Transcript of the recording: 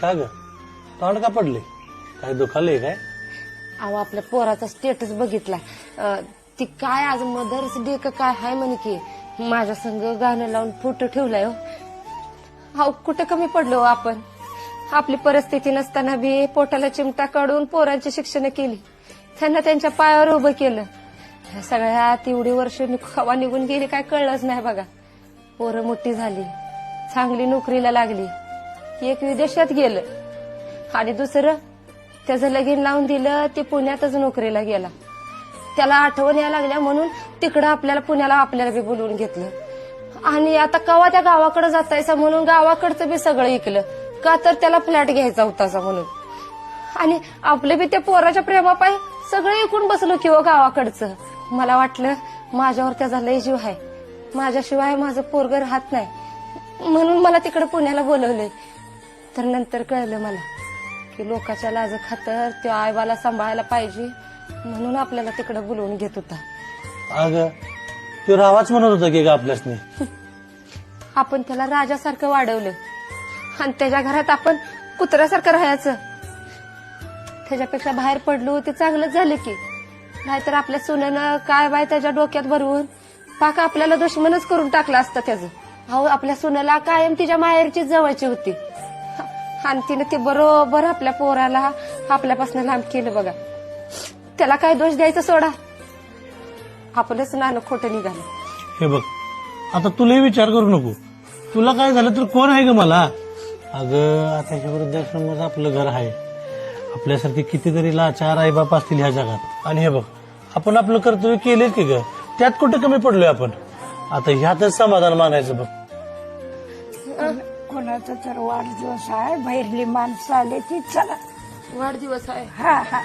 काय ग? तोंड का पडले काय दुखाले काय? अहो आपल्या पोराचा स्टेटस बघितला अं, ती काय आज मदर्स डे का काय हाय म्हणे की माझ्या संग गाणं लावून फोटो ठेवलाय हो. अहो कुठं कमी पडलो हो आपण? आपली परिस्थिती नसताना बी पोटाला चिमटा काढून पोरांची शिक्षण केली. त्यांना त्यांच्या पायावर उभं केलं. ह्या सगळ्या एवढी वर्ष खावा निघून गेली काय कळलंच नाही बघा. पोरं मोठी झाली चांगली नोकरीला लागली. एक विदेशात गेलं. आणि दुसरं त्याचं लगीन लावून दिलं ते पुण्यातच नोकरीला गेला. त्याला आठवण यायला लागल्या म्हणून तिकडं आपल्याला पुण्याला आपल्याला बी बोलवून घेतलं. आणि आता कवा त्या गावाकडे जातायचा म्हणून गावाकडचं बी सगळं ऐकलं का तर त्याला फ्लॅट घ्यायचा होताचा म्हणून. आणि आपले बी त्या पोराच्या प्रेमापायी सगळं ऐकून बसलो किंवा हो गावाकडचं. मला वाटलं माझ्यावर त्याचा लय जीव आहे. माझ्याशिवाय माझं पोरग राहत नाही. म्हणून मला तिकडे पुण्याला बोलवलंय. तर नंतर कळलं मला की लोकाच्या लाज खातर त्यो आईबाला सांभाळायला पाहिजे म्हणून आपल्याला तिकडे बोलवून घेत होता. अग तो रावाच म्हणत होता की आपल्यासनी. आपण त्याला राजासारखं वाढवलं. आणि त्याच्या घरात आपण कुत्र्यासारखं राहायचं. त्याच्यापेक्षा बाहेर पडलो ते चांगलंच झालं की. नाहीतर आपल्या सुनेनं काय बाय त्याच्या डोक्यात भरवून पाका आपल्याला दुश्मनच करून टाकलं असतं त्याचं. अहो आपल्या सुनेला कायम तिच्या माहेरची जवळची होती. आणि तिने ते बरोबर आपल्या पोराला आपल्यापासून लांब केलं बघा. त्याला काय दोष द्यायचा सोडा. आपलंच नाणं खोटं निघालं. हे बघ आता तुलाही विचार करू नको. तुला काय झालं तर कोण आहे ग मला? अगं आता हे वृद्धाश्रमच आपलं घर आहे. आपल्यासारखे कितीतरी लाचार आईबाप असतील ह्या जगात. आणि हे बघ आपण आपलं कर्तव्य केलेच की ग? त्यात कुठं कमी पडलोय आपण? आता ह्यातच समाधान मानायचं बघ. कोणाचा तर वाढदिवस आहे बाहेरली माणसं आले ती चला. वाढदिवस आहे. हा हा.